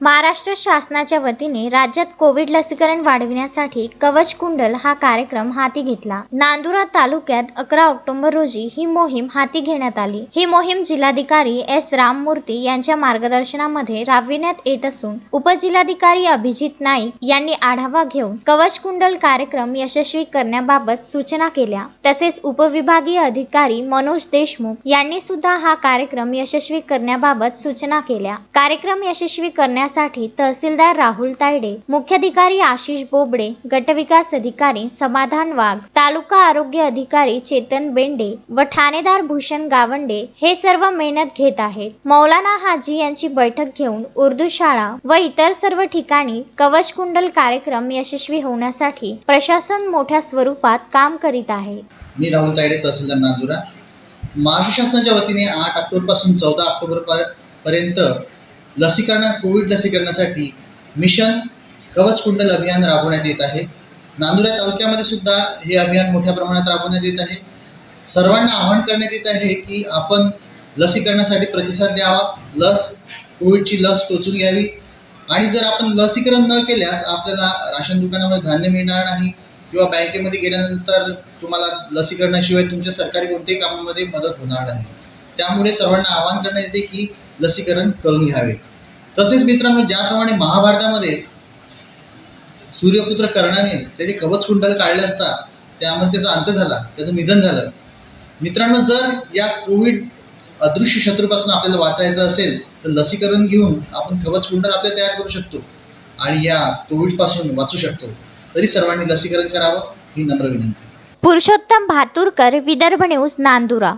महाराष्ट्र शासनाच्या वतीने राज्यात कोविड लसीकरण वाढविण्यासाठी कवच कुंडल हा कार्यक्रम हाती घेतला. नांदुरा तालुक्यात अकरा ऑक्टोबर रोजी ही मोहीम हाती घेण्यात आली. ही मोहीम जिल्हाधिकारी एस राममूर्ती यांच्या मार्गदर्शनामध्ये राबविण्यात येत असून उपजिल्हाधिकारी अभिजित नाईक यांनी आढावा घेऊन कवच कुंडल कार्यक्रम यशस्वी करण्याबाबत सूचना केल्या. तसेच उपविभागीय अधिकारी मनोज देशमुख यांनी सुद्धा हा कार्यक्रम यशस्वी करण्याबाबत सूचना केल्या. कार्यक्रम यशस्वी करण्या करण्यासाठी तहसीलदार राहुल तायडे मुख्याधिकारी आशिष बोबडे गटविकास अधिकारी समाधान वाघ तालुका आरोग्य अधिकारी चेतन बेंडे व ठाणेदार भूषण गावंडे हे सर्व मेहनत घेत आहेत. मौलाना हाजी यांची बैठक घेऊन उर्दू शाळा व इतर सर्व ठिकाणी कवच कुंडल कार्यक्रम यशस्वी होण्यासाठी प्रशासन मोठ्या स्वरूपात काम करीत आहे. मी राहुल तायडे तहसीलदार नांदुरा. महाराष्ट्र शासनाच्या वतीने आठ ऑक्टोबरपासून चौदा ऑक्टोबर पर्यंत लसीकरणा कोविड लसीकरणासाठी मिशन कवच कुंडल अभियान राबवण्यात येत आहे. नांदुरा तालुक्यामध्ये सुद्धा हे अभियान मोठ्या प्रमाणात राबवण्यात येत आहे. सर्वांना आवाहन करण्यात येत आहे की आपण लसीकरणासाठी प्रतिसाद द्यावा लस कोविडची लस टोचून घ्यावी. आणि जर आपण लसीकरण न केल्यास आपल्याला राशन दुकानामध्ये धान्य मिळणार नाही किंवा बँकेमध्ये गेल्यानंतर तुम्हाला लसीकरणाशिवाय तुमच्या सरकारी कोणत्याही कामामध्ये मदत होणार नाही. त्यामुळे सर्वांना आवाहन करण्यात येते की लसीकरण करून घ्यावे. तसेच मित्रांनो ज्याप्रमाणे महाभारतामध्ये सूर्यपुत्र कर्णाने त्याचे कवच कुंडल काढले असता त्यामध्ये त्याचा अंत झाला त्याचं निधन झालं. मित्रांनो जर या कोविड अदृश्य शत्रूपासून आपल्याला वाचायचं असेल तर लसीकरण घेऊन आपण कवच कुंडल आपले तयार करू शकतो आणि या कोविडपासून वाचू शकतो. तरी सर्वांनी लसीकरण करावं ही नम्र विनंती. पुरुषोत्तम भातुरकर विदर्भ न्यूज नांदुरा.